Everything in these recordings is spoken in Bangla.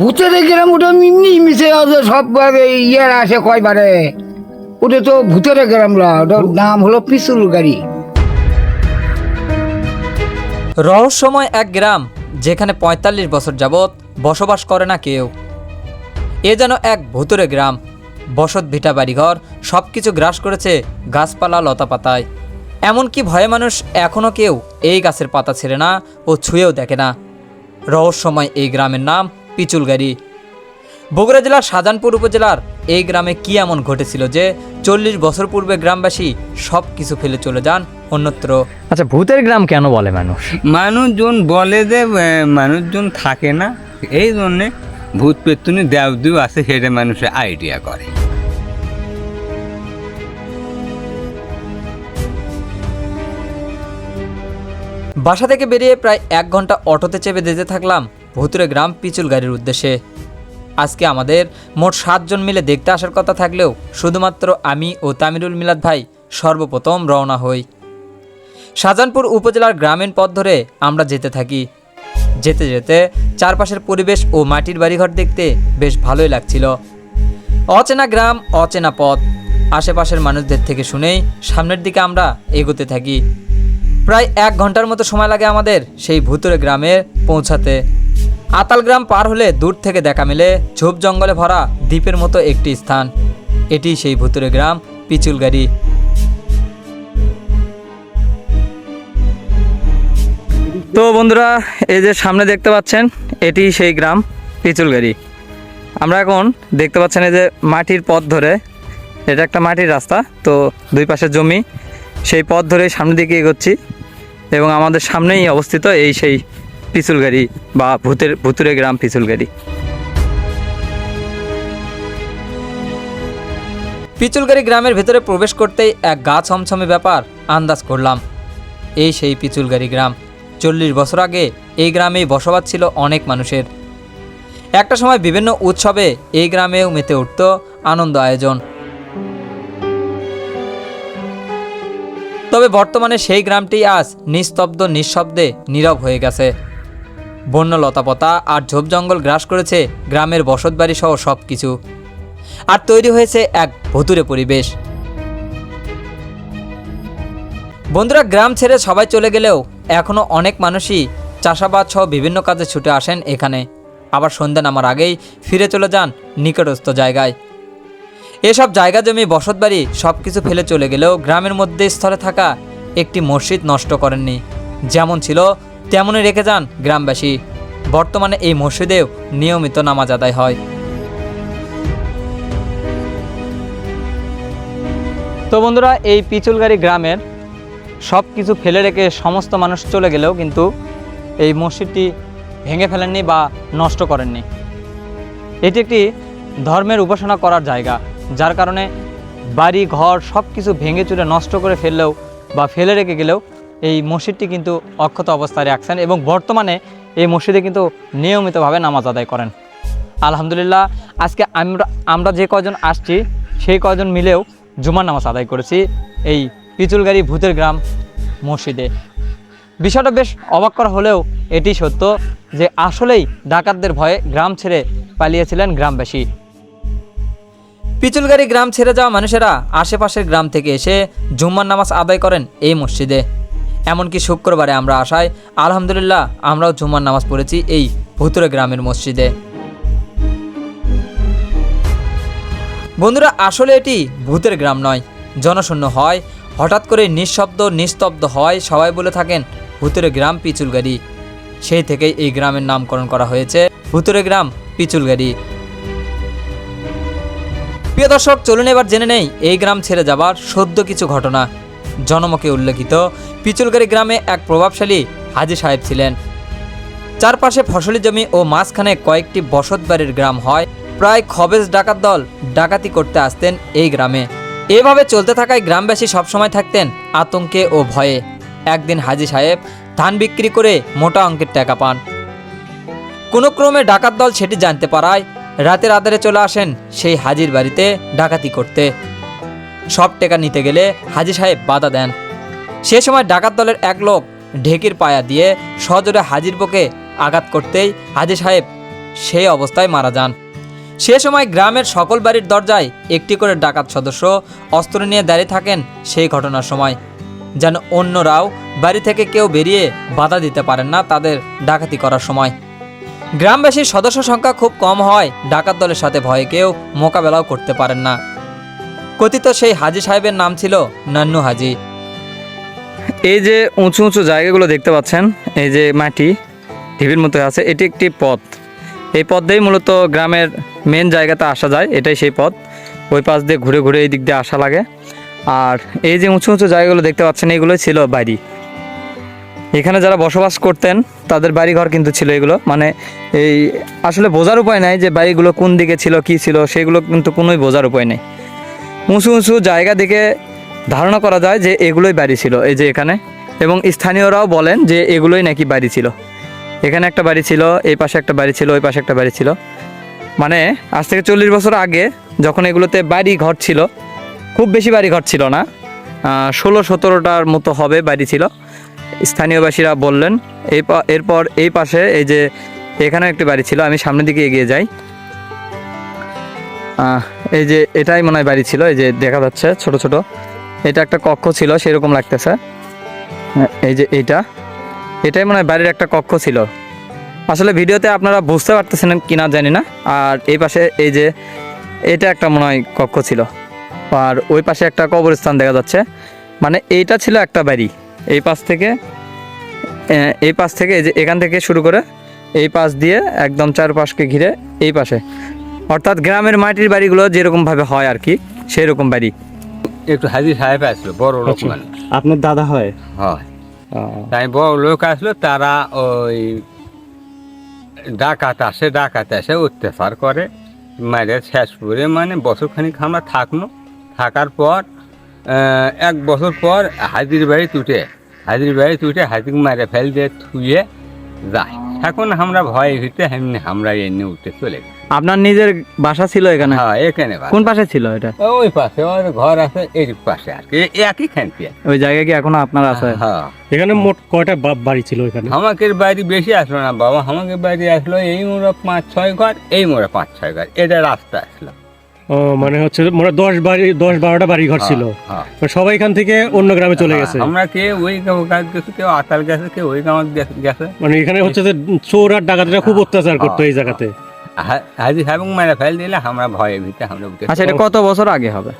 ভূতের গ্রাম ওটা এমনি মিশে আছে সব ইয়ের আসে কয়বারে। ওটা তো ভূতের গ্রাম না ওটার নাম হলো পিসুল গাড়ি। রহস্যময় এক গ্রাম যেখানে পঁয়তাল্লিশ বছর যাবৎ বসবাস করে না কেউ। এ যেন এক ভুতুরে গ্রাম বসত ভিটা বাড়িঘর সব কিছু গ্রাস করেছে গাছপালা লতাপাতায় এমনকি ভয়ে মানুষ এখনও কেউ এই গাছের পাতা ছেড়ে না ও ছুঁয়েও দেখে না। রহস্যময় এই গ্রামের নাম পিচুলগাড়ি বগুড়া জেলার শাহজাহানপুর উপজেলার এই গ্রামে কি এমন ঘটেছিল যে চল্লিশ বছর পূর্বে গ্রামবাসী সব কিছু ফেলে চলে যান অন্যত্র? আচ্ছা ভূতের গ্রাম কেন বলে মানুষ? মানুষজন বলে যে মানুষজন থাকে না। এই জন্যে ভূত পেতুনি দেও আছে সেটা মানুষে আইডিয়া করে। বাসা থেকে বেরিয়ে প্রায় এক ঘণ্টা অটোতে চেপে যেতে থাকলাম ভুতুরে গ্রাম পিচুল গাড়ির উদ্দেশ্যে। আজকে আমাদের মোট সাতজন মিলে দেখতে আসার কথা থাকলেও শুধুমাত্র আমি ও তামিরুল মিলাদ ভাই সর্বপ্রথম রওনা হই। শাহজাহানপুর উপজেলার গ্রামীণ পথ ধরে আমরা যেতে থাকি। যেতে যেতে চারপাশের পরিবেশ ও মাটির বাড়িঘর দেখতে বেশ ভালোই লাগছিল। অচেনা গ্রাম, অচেনা পথ। আশেপাশের মানুষদের থেকে শুনেই সামনের দিকে আমরা এগোতে থাকি। প্রায় এক ঘণ্টার মতো সময় লাগে আমাদের সেই ভুতুরে গ্রামে পৌঁছাতে। আতাল গ্রাম পার হলে দূর থেকে দেখা মেলে ঝোপ জঙ্গলে ভরা দ্বীপের মতো একটি স্থান। এটি সেই ভুতুরে গ্রাম পিচুলগাড়ি। তো বন্ধুরা, এই যে সামনে দেখতে পাচ্ছেন, এটি সেই গ্রাম পিচুলগাড়ি। আমরা এখন দেখতে পাচ্ছেন এই যে মাটির পথ ধরে, এটা একটা মাটির রাস্তা, তো দুই পাশে জমি। সেই পথ ধরে সামনের দিকে এগোচ্ছি এবং আমাদের সামনেই অবস্থিত এই সেই পিচুলগাড়ি বা ভূতের ভুতুরে গ্রাম পিচুলগাড়ি পিচুলগাড়ি গ্রামের ভেতরে প্রবেশ করতেই এক গা ছমছমে ব্যাপার আন্দাজ করলাম। এই সেই পিচুলগাড়ি গ্রাম। চল্লিশ বছর আগে এই গ্রামেই বসবাস ছিল অনেক মানুষের। একটা সময় বিভিন্ন উৎসবে এই গ্রামেও মেতে উঠত আনন্দ আয়োজন। তবে বর্তমানে সেই গ্রামটি আজ নিস্তব্ধ, নিঃশব্দে, নীরব হয়ে গেছে। বন্য লতাপতা আর ঝোপ জঙ্গল গ্রাস করেছে গ্রামের বসতবাড়ি সহ সব কিছু আর তৈরি হয়েছে এক ভতুরে পরিবেশ। বন্ধুরা, গ্রাম ছেড়ে সবাই চলে গেলেও এখনও অনেক মানুষই চাষাবাদ সহ বিভিন্ন কাজে ছুটে আসেন এখানে। আবার সন্ধ্যা নামার আগেই ফিরে চলে যান নিকটস্থ জায়গায়। এসব জায়গা জমি, বসতবাড়ি সব কিছু ফেলে চলে গেলেও গ্রামের মধ্যে স্থলে থাকা একটি মসজিদ নষ্ট করেননি। যেমন ছিল তেমনই রেখে যান গ্রামবাসী। বর্তমানে এই মসজিদেও নিয়মিত নামাজ আদায় হয়। তো বন্ধুরা, এই পিচুলগাড়ি গ্রামের সব কিছু ফেলে রেখে সমস্ত মানুষ চলে গেলেও কিন্তু এই মসজিদটি ভেঙে ফেলেননি বা নষ্ট করেননি। এটি একটি ধর্মের উপাসনা করার জায়গা, যার কারণে বাড়ি, ঘর সব কিছু ভেঙে চুরে নষ্ট করে ফেললেও বা ফেলে রেখে গেলেও এই মসজিদটি কিন্তু অক্ষত অবস্থায় রাখছেন এবং বর্তমানে এই মসজিদে কিন্তু নিয়মিতভাবে নামাজ আদায় করেন। আলহামদুলিল্লাহ, আজকে আমরা আমরা যে কজন আসছি, সেই কজন মিলেও জুমার নামাজ আদায় করেছি এই পিচুলগাড়ি ভূতের গ্রাম মসজিদে। বিষয়টা বেশ অবাক করা হলেও এটি সত্য যে আসলেই ডাকাতদের ভয়ে গ্রাম ছেড়ে পালিয়েছিলেন গ্রামবাসী। পিচুলগাড়ি গ্রাম ছেড়ে যাওয়া মানুষেরা আশেপাশের গ্রাম থেকে এসে জুম্মার নামাজ আদায় করেন এই মসজিদে। এমনকি শুক্রবারে আমরা আসায়, আলহামদুলিল্লাহ, আমরাও জুম্মার নামাজ পড়েছি এই ভুতুরে গ্রামের মসজিদে। বন্ধুরা, আসলে এটি ভূতের গ্রাম নয়। জনশূন্য হয়, হঠাৎ করে নিঃশব্দ, নিস্তব্ধ হয়, সবাই বলে থাকেন, ভূতের গ্রাম পিচুলগাড়ি। সেই থেকেই এই গ্রামের নামকরণ করা হয়েছে, ভূতের গ্রাম পিচুলগাড়ি। প্রিয় দর্শক, চলুন এবার জেনে নেই, এই গ্রাম ছেড়ে যাবার সদ্য কিছু ঘটনা। জনমকে উল্লেখিত। পিচুলগাড়ি গ্রামে এক প্রভাবশালী হাজি সাহেব ছিলেন। চারপাশে ফসলি জমি ও মাঝখানে কয়েকটি বসত বাড়ির গ্রাম হয়। প্রায় খবেজ ডাকাত দল ডাকাতি করতে আসতেন এই গ্রামে। এভাবে চলতে থাকায় গ্রামবাসী সবসময় থাকতেন আতঙ্কে ও ভয়ে। একদিন হাজি সাহেব ধান বিক্রি করে মোটা অঙ্কের টাকা পান। কোনো ক্রমে ডাকাত দল সেটি জানতে পারায়। রাতের আধারে চলে আসেন সেই হাজির বাড়িতে ডাকাতি করতে। সব টাকা নিতে গেলে হাজি সাহেব বাধা দেন। সে সময় ডাকাত দলের এক লোক ঢেকির পায়া দিয়ে সজোরে হাজির বুকে আঘাত করতেই হাজি সাহেব সেই অবস্থায় মারা যান। সে সময় গ্রামের সকল বাড়ির দরজায় একটি করে ডাকাত সদস্য অস্ত্র নিয়ে দাঁড়িয়ে থাকেন সেই ঘটনার সময়। যেন অন্যরাও বাড়ি থেকে কেউ বেরিয়ে বাধা দিতে পারেন না তাদের ডাকাতি করার সময়। গ্রামবাসীর সদস্য সংখ্যা খুব কম হয়, ডাকাত দলের সাথে ভয়ে কেউ মোকাবেলাও করতে পারেন না। কথিত সেই হাজি সাহেবের নাম ছিল নান্নু হাজি। এই যে উঁচু উঁচু জায়গাগুলো দেখতে পাচ্ছেন, এই যে মাটি, ঢিবির মতো আছে, এটি একটি পথ। এই পথ দিয়েই মূলত গ্রামের মেন জায়গাতে আসা যায়, এটাই সেই পথ। ওই পাশ দিয়ে ঘুরে ঘুরে এই দিক দিয়ে আসা লাগে। আর এই যে উঁচু উঁচু জায়গাগুলো দেখতে পাচ্ছেন, এগুলোই ছিল বাড়ি। এখানে যারা বসবাস করতেন, তাদের বাড়িঘর কিন্তু ছিল এগুলো। মানে এই আসলে বোঝার উপায় নাই যে বাড়িগুলো কোন দিকে ছিল, কি ছিল, সেগুলো কিন্তু কোনোই বোঝার উপায় নেই। উঁচু উঁচু জায়গা দেখে ধারণা করা যায় যে এগুলোই বাড়ি ছিল, এই যে এখানে। এবং স্থানীয়রাও বলেন যে এগুলোই নাকি বাড়ি ছিল। এখানে একটা বাড়ি ছিল, এই পাশে একটা বাড়ি ছিল, ওই পাশে একটা বাড়ি ছিল। মানে আজ থেকে চল্লিশ বছর আগে যখন এগুলোতে বাড়ি ঘর ছিল, খুব বেশি বাড়ি ঘর ছিল না ষোলো সতেরোটার মতো হবে বাড়ি ছিল। স্থানীয়বাসীরা বললেন, এই এরপর এই পাশে এই যে এখানেও একটি বাড়ি ছিল, আমি সামনের দিকে এগিয়ে যাই। এই যে এটাই মনে হয় বাড়ি ছিল, এই যে দেখা যাচ্ছে ছোট ছোট। এটা একটা কক্ষ ছিল, সেরকম লাগতেছে। এই যে এইটা এটাই মনে হয় বাড়ির একটা কক্ষ ছিল। আসলে ভিডিওতে আপনারা বুঝতে পারতেছেন কিনা জানি না, আর এই পাশে এই যে এটা একটা মনে হয় কক্ষ ছিল। আর ওই পাশে একটা কবরস্থান দেখা যাচ্ছে। মানে এইটা ছিল একটা বাড়ি। এই পাশ থেকে এই পাশ থেকে এই যে এখান থেকে শুরু করে এই পাশ দিয়ে একদম চারপাশকে ঘিরে এই পাশে। অর্থাৎ গ্রামের মাটির বাড়িগুলো যেরকম ভাবে হয় আর কি সেই রকম বাড়ি। একটু হাজি সাহেব আসলো বড় লোক মানুষ আপনার দাদা হয়? হয়। তাই বড় লোক আসলো তারা ওই ডাকাত আসে ডাকাত আসে অত্যাচার করে মায়ের শেষ করে মানে বছরখানিক আমরা থাকল থাকার পর এক বছর পর হাজির বাড়ি তুটে হাজির বাড়ি তুটে হাজির মারে ফেল দিয়ে থুয়ে যায়। এখন আমরা ভয় হইতে এমনি আমরা এমনি উঠে চলে গেছি আপনার নিজের বাসা ছিল এখানে? হ্যাঁ এখানে কোন পাশে ছিল এটা? ওই পাশে ওর ঘর আছে এই পাশে আর কি। একই খানটি ওই জায়গায় কি এখনও আপনার আছে? হ্যাঁ এখানে মোট কয়টা বাড়ি ছিল এখানে আমাদের বাড়ি বেশি আসলো না বাবা আমাদের বাড়ি আসলো এই মোড়ে পাঁচ ছয় ঘর এই মোড়ে পাঁচ ছয় ঘর। এটা রাস্তা আসলো। ও মানে হচ্ছে মোট দশ বাড়ি দশ বারোটা বাড়ি ঘর ছিল। হ্যাঁ। সবাই এখান থেকে অন্য গ্রামে চলে গেছে? আমরা কে ওই কাজ গেছে কেউ আতাল গেছে কেউ ওই গাঁও গেছে। মানে এখানে হচ্ছে যে চোর আর ডাকাতরা খুব অত্যাচার করতো এই জায়গাতে। হাজি সাহেব মেরে ফেল দিলে আমরা ভয়ে ভিতে আমরা উঠে আচ্ছা এটা কত বছর আগে হবে?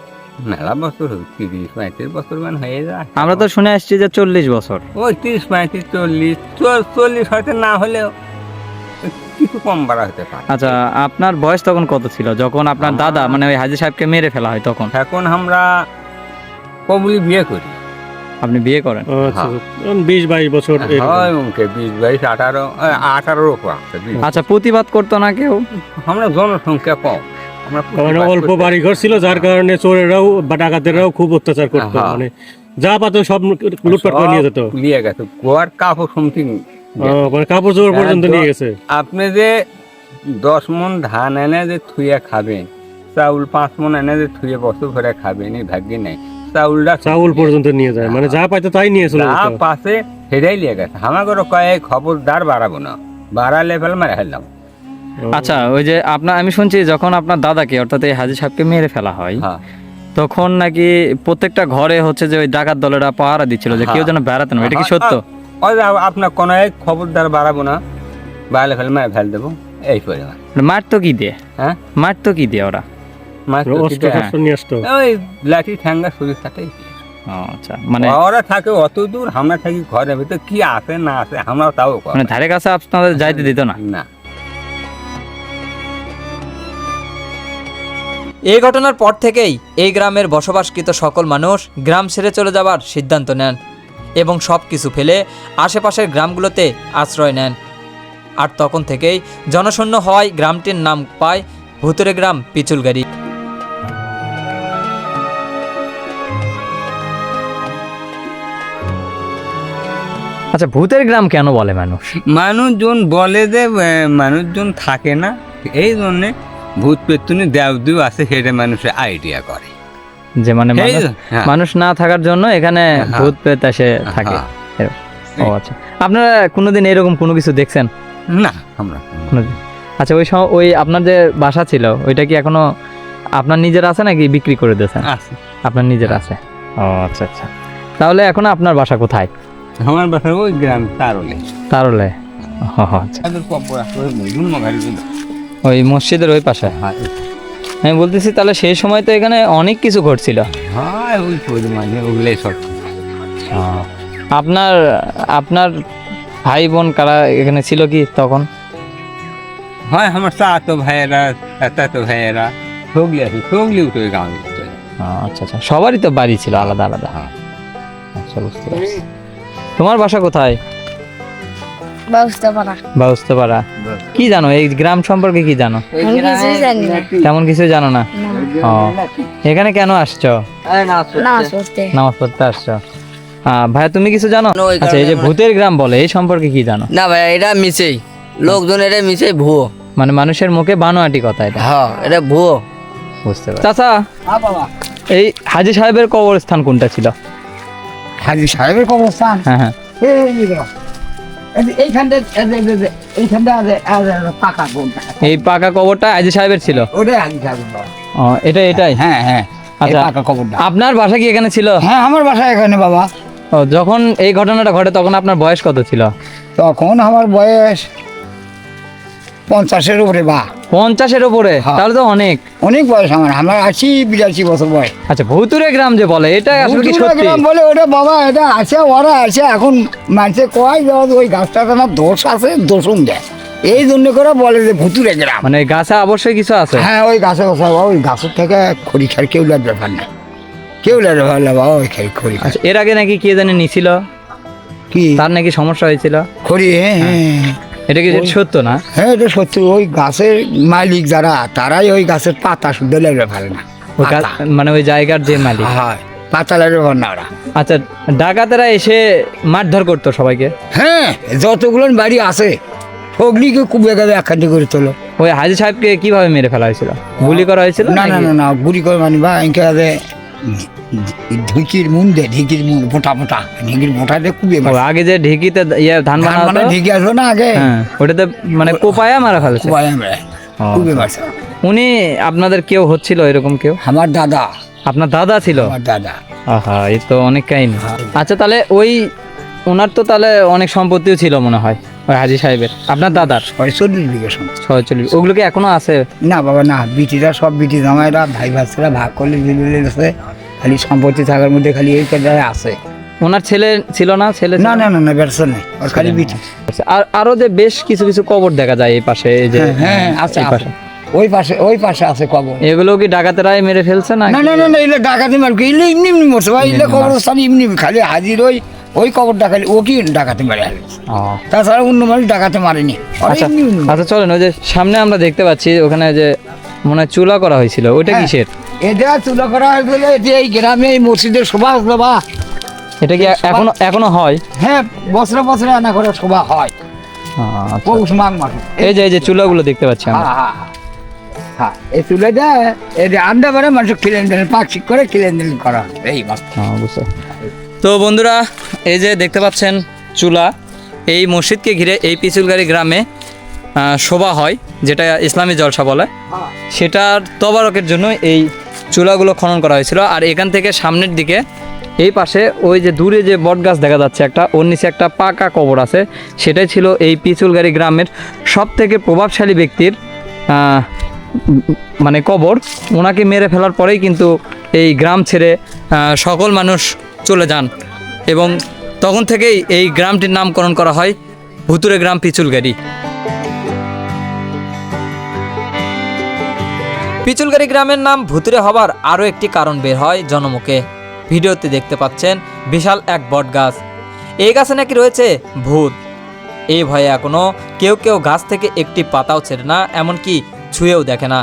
মেলা বছর তিরিশ পঁয়ত্রিশ বছর মান হয়ে যায়। আমরা তো শুনে আসছি যে চল্লিশ বছর। ওই তিরিশ পঁয়ত্রিশ চল্লিশ চল্লিশ হয়তো না হলেও কিছু কম বাড়া হতে পারে। আচ্ছা আপনার বয়স তখন কত ছিল? যখন আপনার দাদা মানে ওই হাজি সাহেবকে মেরে ফেলা হয় তখন? এখন আমরা কবুলি বিয়ে করি। আপনি বিয়ে করেন? আচ্ছা বিশ বাইশ বছর হয় মুখে বিশ বাইশ আঠারো আঠারোর উপর আচ্ছা প্রতিবাদ করতো না কেউ? আমরা জনসংখ্যা কম। মানে অল্প বাড়ি ঘর ছিল যার কারণে চোরেরাও বা ডাকাতেরাও খুব অত্যাচার করতো। হ্যাঁ। মানে যা পাতো সব লুটপাট করে নিয়ে যেত। নিয়ে গেছে। গোয়ার কাপড় সমথিং মানে কাপড় চোপড় পর্যন্ত হ্যাঁ, নিয়ে গেছে। আপনি যে দশ মন ধান এনে যে থুয়ে খাবেন চাউল পাঁচ মন এনে যে থুয়ে বছর ভরে খাবেন এই ভাগ্যে নেই। চাউলটা চাউল পর্যন্ত নিয়ে যায়। মানে যা পাইতো তাই নিয়ে চলে যা পাশে সেটাই নিয়ে গেছে। আমাকে কয়ে খবরদার বাড়াবো না। বাড়ালে ফেল মারে ফেললাম। আচ্ছা ওই যে আপনার আমি শুনছি যখন আপনার দাদাকে অর্থাৎ এই হাজি সাহেবকে মেরে ফেলা হয় হ্যাঁ। তখন নাকি প্রত্যেকটা ঘরে হচ্ছে যে ওই ডাকাত দলেরা পাহারা দিচ্ছিল যে কেউ যেন বেড়াতে না এটা কি সত্য? ওই আপনার কোনো এক খবরদার বাড়াবো না। বাড়ালে ফেল মারে ফেল দেবো। এই পরিমাণ। মার তো কি দিয়ে? হ্যাঁ? মার তো কি দিয়ে ওরা? ওই লাঠি ঠ্যাঙ্গা শরীর সাথেই আচ্ছা মানে ওরা থাকে অত দূর আমরা থাকি ঘরের ভিতরে কি আছে না আছে আমরা তাও মানে ধারে কাছে আপনাদের যাইতে দিত না? না। এই ঘটনার পর থেকেই এই গ্রামের বসবাসকৃত সকল মানুষ গ্রাম ছেড়ে চলে যাবার সিদ্ধান্ত নেন এবং সব কিছু ফেলে আশেপাশের গ্রামগুলোতে আশ্রয় নেন। আর তখন থেকেই জনশূন্য হওয়ায় গ্রামটির নাম পায় ভুতুরে গ্রাম পিচুলগাড়ি। আচ্ছা ভূতের গ্রাম কেন বলে মানুষ? মানুষজন বলে যে মানুষজন থাকে না। এই জন্যে ভূত পেতুনি দেও আছে সেটা মানুষের আইডিয়া করে। যে মানে মানুষ- হ্যাঁ, মানুষ না থাকার জন্য এখানে হ্যাঁ। ভূত পেত এসে থাকে। হ্যাঁ। ও আচ্ছা। আপনারা কোনোদিন এরকম কোনো কিছু দেখছেন? না আমরা কোনোদিন? আচ্ছা ওই ওই আপনার যে বাসা ছিল ওইটা কি এখনও আপনার নিজের আছে নাকি বিক্রি করে দিয়েছেন? আছে। আপনার নিজের আছে। ও আচ্ছা আচ্ছা। তাহলে এখন আপনার বাসা কোথায়? আমার বাসার ওই গ্রাম তারলে। তারলে? আচ্ছা। ওই মাগারি দিল ওই মসজিদের ওই পাশে? আমি বলতেছি তাহলে সেই সময় তো এখানে অনেক কিছু ঘটছিল। হ্যাঁ সব। আপনার আপনার ভাই বোন কারা এখানে ছিল কি তখন? হয় আমার চাতো ভাইয়েরা চাতো ভাইয়েরা সগলি আছে সগলি উঠে ওই গ্রামে আচ্ছা আচ্ছা। সবারই তো বাড়ি ছিল আলাদা আলাদা। হ্যাঁ। আচ্ছা বুঝতে পারছি। তোমার বাসা কোথায়? বাউস্তপাড়া। কি জানো এই গ্রাম সম্পর্কে কি জানো? আমি কিছুই জানি না। তেমন কিছু জানো না? ও। এখানে কেন আসছো? নামাজ পড়তে। আসছো। হ্যাঁ ভাই তুমি কিছু জানো? আচ্ছা এই যে ভূতের গ্রাম বলে এই সম্পর্কে কি জানো? না ভাই এটা মিছেই। লোকজন এটা মিছেই ভুয়ো। মানে মানুষের মুখে বানোয়াটি কথা এটা। হ্যাঁ এটা ভুয়ো। বুঝতে পারছি। চাচা। এই হাজি সাহেবের কবরস্থান কোনটা ছিল? হাজি সাহেবের কবরস্থান? হ্যাঁ এই পাকা কবরটা। সাহেবের ছিল? ওটাই হাজি সাহেবের ও এটা এটাই? হ্যাঁ হ্যাঁ আচ্ছা। আচ্ছা। পাকা কবরটা। আপনার বাসা কি এখানে ছিল? হ্যাঁ আমার বাসা এখানে বাবা। ও যখন এই ঘটনাটা ঘটে তখন আপনার বয়স কত ছিল? তখন আমার বয়স পঞ্চাশের উপরে বা। পঞ্চাশের উপরে? হ্যাঁ। তাহলে তো অনেক। অনেক বয়স আমার আমার আশি বিরাশি বছর বয়স। আচ্ছা ভৌতুরে গ্রাম যে বলে এটা আসলে কি সত্যি? গ্রাম বলে ওটা বাবা এটা আছে ওরা আছে এখন মানুষে কয় যে ওই গাছটাতে না দোষ আছে দোষণ দেয়। এই জন্য করে বলে যে ভুতুরে গ্রাম। মানে গাছে অবশ্যই কিছু আছে? হ্যাঁ ওই গাছে বসা ওই গাছের থেকে খড়ি খার কেউ লার ব্যাপার নেই কেউ ব্যাপার না বাবা ওই খাই খড়ি খায় আচ্ছা এর আগে নাকি কে জানি নিছিল? কি? তার নাকি সমস্যা হয়েছিল? খড়ি হ্যাঁ। হ্যাঁ। এটা কি সত্য না? হ্যাঁ এটা সত্যি। ওই গাছের মালিক যারা তারাই ওই গাছের পাতা শুদ্ধ লাগবে পারে না। মানে ওই জায়গার যে মালিক। হয়। পাতা লাগবে পারে না ওরা। আচ্ছা ডাকাতেরা এসে মারধর করতো সবাইকে? হ্যাঁ যতগুলো বাড়ি আছে সবলিকে কুবে গাবে একখান্তি করে তোলো। ওই হাজি সাহেবকে কীভাবে মেরে ফেলা হয়েছিল? গুলি করা হয়েছিল না না না না গুড়ি করে মানি বা ঢিকির মুন দে ঢিকির মুন মোটা মোটা ঢিকির মোটা দিয়ে কুবে ও, আগে যে ঢেকিতে ইয়ে ধান বানা ঢিকি আসলো না আগে। হ্যাঁ ওটাতে মানে কোপায়া মারা কুবাই আমরা কুবে মারছে উনি আপনাদের কেউ হচ্ছিল এরকম কেউ? আমার দাদা। আপনার দাদা ছিল? আমার দাদা। আহা এই তো অনেক কাহিনী। আচ্ছা তাহলে ওই ওনার তো তাহলে অনেক সম্পত্তিও ছিল মনে হয় ওই হাজি সাহেবের। আপনার দাদার? ওই চল্লিশ বিঘে সম্পত্তি। ছয়চল্লিশ। ওগুলো কি এখনও আছে? না বাবা না। বিটিরা সব বিটি জামাইরা ভাই ভাইরা ভাগ করলে খালি সম্পত্তি থাকার মধ্যে খালি এই কাজে আছে। ওনার ছেলে ছিল না? ছেলে না না? না না ব্যবসা নেই ওর খালি বিটি আর আরও যে বেশ কিছু কিছু কবর দেখা যায় এই পাশে এই যে হ্যাঁ হ্যাঁ আছে এই আছে। পাশে। ওই পাশে ওই পাশে আছে কবর। এগুলো কি ডাকাতেরাই মেরে ফেলছে না? না না না না এলে ডাকাতি মার এলে এমনি এমনি মরছে। ভাই এলে কবরস্থান এমনি। খালি হাজির ওই ওই কবরটা খালি ও কি ডাকাতি মারে তাছাড়া অন্য মানুষ ডাকাতে মারেনি। আচ্ছা। আচ্ছা চলেন ওই যে সামনে আমরা দেখতে পাচ্ছি ওখানে যে মনে চুলা করা হয়েছিল। ওইটা হ্যাঁ। কিসের? এটা চুলা করা হয়েছিল এটি এই গ্রামে এই মসজিদের শোভা আসলো বা। এটা কি এখনও এখনও হয়? হ্যাঁ বছরে বছরে আনা করে শোভা হয়। আচ্ছা। পৌষ মাঘ মাসে। এই যে এই যে চুলাগুলো দেখতে পাচ্ছি আমরা। হ্যাঁ হ্যাঁ। হ্যাঁ। এই দেয় এই যে আন্ডা করে মানুষ দিলেন পাক করে খিলেন করা এই হ্যাঁ, বুঝতে তো বন্ধুরা এই যে দেখতে পাচ্ছেন চুলা এই মসজিদকে ঘিরে এই পিচুলগাড়ি গ্রামে শোভা হয়, যেটা ইসলামী জলসা বলে। সেটার তবারকের জন্য এই চুলাগুলো খনন করা হয়েছিল। আর এখান থেকে সামনের দিকে, এই পাশে ওই যে দূরে যে বট গাছ দেখা যাচ্ছে একটা, ওর নিচে একটা পাকা কবর আছে। সেটাই ছিল এই পিচুলগাড়ি গ্রামের সব থেকে প্রভাবশালী ব্যক্তির মানে কবর। ওনাকে মেরে ফেলার পরেই কিন্তু এই গ্রাম ছেড়ে সকল মানুষ চলে যান। এবং তখন থেকেই এই গ্রামটির নামকরণ করা হয় ভুতুরে গ্রাম পিচুলগাড়ি। পিচুলগাড়ি গ্রামের নাম ভুতুরে হবার আরও একটি কারণ বের হয় জনমুখে। ভিডিওতে দেখতে পাচ্ছেন বিশাল এক বট গাছ এই গাছে নাকি রয়েছে ভূত। এই ভয়ে এখনও কেউ কেউ গাছ থেকে একটি পাতাও ছেড়ে না, এমনকি ছুঁয়েও দেখে না।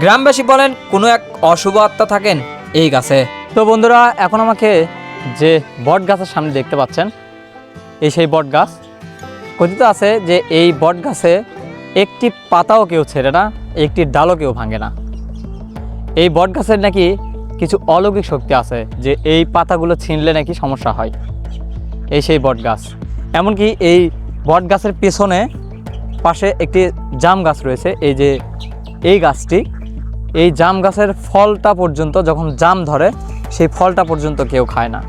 গ্রামবাসী বলেন, কোনো এক অশুভ আত্মা থাকেন এই গাছে। তো বন্ধুরা, এখন আমাকে যে বট গাছের সামনে দেখতে পাচ্ছেন, এই সেই বট গাছ কথিত আছে যে এই বট গাছে একটি পাতাও কেউ ছেড়ে না একটি ডালও কেউ ভাঙে না। এই বট গাছের নাকি কিছু অলৌকিক শক্তি আছে যে এই পাতাগুলো ছিঁড়লে নাকি সমস্যা হয়। এই সেই বট গাছ এমনকি এই বট গাছের পেছনে পাশে একটি জাম গাছ রয়েছে। এই যে এই গাছটি, এই জাম গাছের ফলটা পর্যন্ত যখন জাম ধরে, সেই ফলটা পর্যন্ত কেউ খায় না।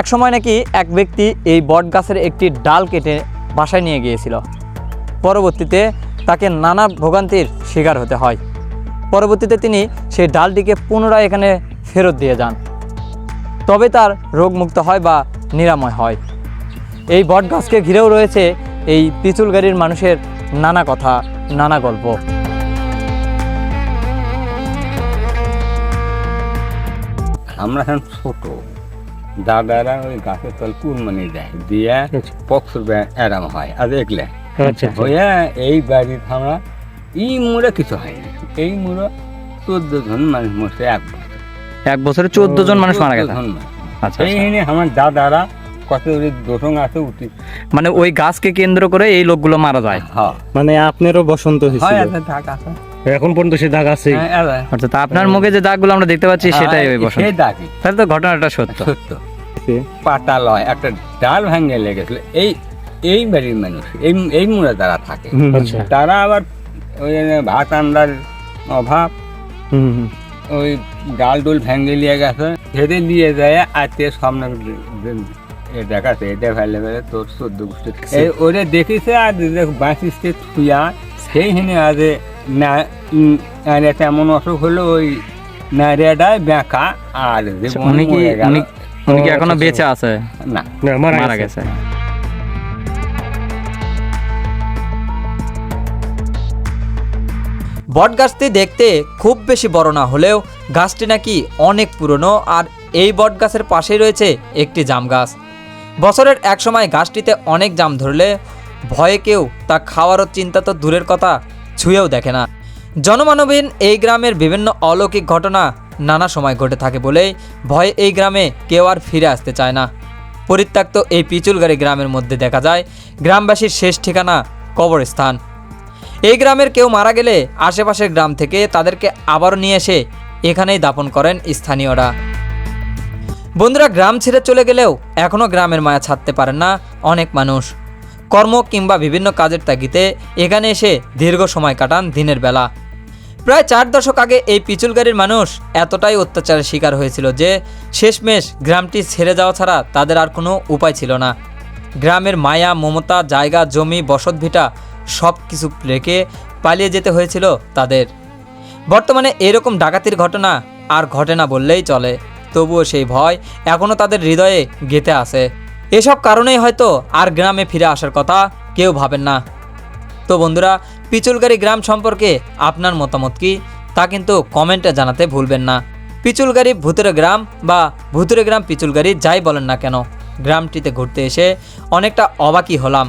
এক সময় নাকি এক ব্যক্তি এই বট গাছের একটি ডাল কেটে বাসায় নিয়ে গিয়েছিল। পরবর্তীতে তাকে নানা ভোগান্তির শিকার হতে হয়। পরবর্তীতে তিনি সেই ডালটিকে পুনরায় এখানে ফেরত দিয়ে যান। তবে তার রোগমুক্ত হয় বা নিরাময় হয়। এই বট গাছকে ঘিরেও রয়েছে এই পিচুল গাড়ির মানুষের নানা কথা নানা গল্প। আমরা এখন ছোট। দাদারা ওই গাছের তল কুরমানি দেয়। দিয়ে। পক্সর এরাম হয়। আর দেখলে আচ্ছা আচ্ছা। এই বাড়ির আমরা এই মুড়ে কিছু হয়নি এই মুড়ো চোদ্দ জন মানুষ মরছে এক বছর। এক বছরে চোদ্দ জন মানুষ মারা গেছে। 14 জন মানুষ। আচ্ছা এই নিয়ে আমার দাদারা কত দোষং আছে উঠি। মানে ওই গাছকে কেন্দ্র করে এই লোকগুলো মারা যায়। হ্যাঁ মানে আপনারও বসন্ত হয়েছিল। আছে আছে। এখন পর্যন্ত সে দাগ আছে। হ্যাঁ, আচ্ছা তা আপনার মুখে যে দাগগুলো আমরা দেখতে পাচ্ছি সেটাই ওই হ্যাঁ, বসন্ত। তাহলে তো ঘটনাটা সত্য। সত্য। পাটা লয় একটা ডাল ভাঙে লেগেছিল। এই এই বাড়ির মানুষ এই এই মুড়ে তারা থাকে আচ্ছা। তারা আবার ওই ভাত আন্ডার অভাব। ওই ডাল ডোল ভেঙে নিয়ে গেছে হেঁটে নিয়ে যায় আজকে সামনে এ দেখাচ্ছে এটা ফেলে ফেলে তোর চোদ্দ গোষ্ঠী। এই ওরে দেখিছে আর বাঁচিসকে থুয়া সেই হিনে আজ না আর এমন অসুখ হলো ওই নারিয়াটায় বেঁকা আর আচ্ছা, উনি কি এখনও আচ্ছা, বেঁচে আছে? না। না মারা মারা গেছে। বট গাছটি দেখতে খুব বেশি বড় না হলেও গাছটি নাকি অনেক পুরনো আর এই বট গাছের পাশেই রয়েছে একটি জাম গাছ। বছরের এক সময় গাছটিতে অনেক জাম ধরলে ভয়ে কেউ তা খাওয়ারও চিন্তা তো দূরের কথা ছুঁয়েও দেখে না। জনমানবহীন এই গ্রামের বিভিন্ন অলৌকিক ঘটনা নানা সময় ঘটে থাকে বলেই ভয়ে এই গ্রামে কেউ আর ফিরে আসতে চায় না। পরিত্যক্ত এই পিচুলগাড়ি গ্রামের মধ্যে দেখা যায়, গ্রামবাসীর শেষ ঠিকানা কবরস্থান। এই গ্রামের কেউ মারা গেলে আশেপাশের গ্রাম থেকে তাদেরকে আবারও নিয়ে এসে এখানেই দাপন করেন স্থানীয়রা। বন্ধুরা, গ্রাম ছেড়ে চলে গেলেও এখনও গ্রামের মায়া ছাড়তে পারেন না অনেক মানুষ। কর্ম কিংবা বিভিন্ন কাজের তাগিতে এখানে এসে দীর্ঘ সময় কাটান দিনের বেলা। প্রায় চার দশক আগে এই পিচুলগাড়ির মানুষ এতটাই অত্যাচারের শিকার হয়েছিল যে শেষমেশ গ্রামটি ছেড়ে যাওয়া ছাড়া তাদের আর কোনো উপায় ছিল না। গ্রামের মায়া, মমতা, জায়গা, জমি বসতভিটা সব কিছু রেখে পালিয়ে যেতে হয়েছিল তাদের। বর্তমানে এরকম ডাকাতির ঘটনা আর ঘটে না বললেই চলে, তবুও সেই ভয় এখনও তাদের হৃদয়ে গেঁথে আছে। এসব কারণেই হয়তো আর গ্রামে ফিরে আসার কথা কেউ ভাবেন না। তো বন্ধুরা, পিচুলগাড়ি গ্রাম সম্পর্কে আপনার মতামত কি? তা কিন্তু কমেন্টে জানাতে ভুলবেন না। পিচুলগাড়ি ভূতুরে গ্রাম বা ভূতুরে গ্রাম পিচুলগাড়ি যাই বলেন না কেন, গ্রামটিতে ঘুরতে এসে অনেকটা অবাকই হলাম।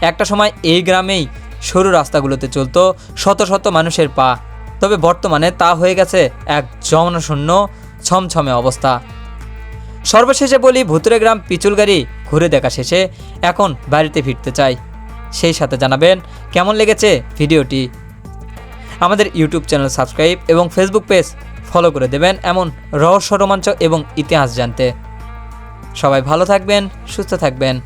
একটা সময় এই গ্রামেই সরু রাস্তাগুলোতে চলতো শত শত মানুষের পা। তবে বর্তমানে তা হয়ে গেছে এক জনশূন্য ছমছমে অবস্থা। সর্বশেষে বলি ভুতুরে গ্রাম পিচুলগাড়ি ঘুরে দেখা শেষে এখন বাড়িতে ফিরতে চাই। সেই সাথে জানাবেন কেমন লেগেছে ভিডিওটি। আমাদের ইউটিউব চ্যানেল সাবস্ক্রাইব এবং ফেসবুক পেজ ফলো করে দেবেন এমন রহস্য রোমাঞ্চ এবং ইতিহাস জানতে। সবাই ভালো থাকবেন, সুস্থ থাকবেন।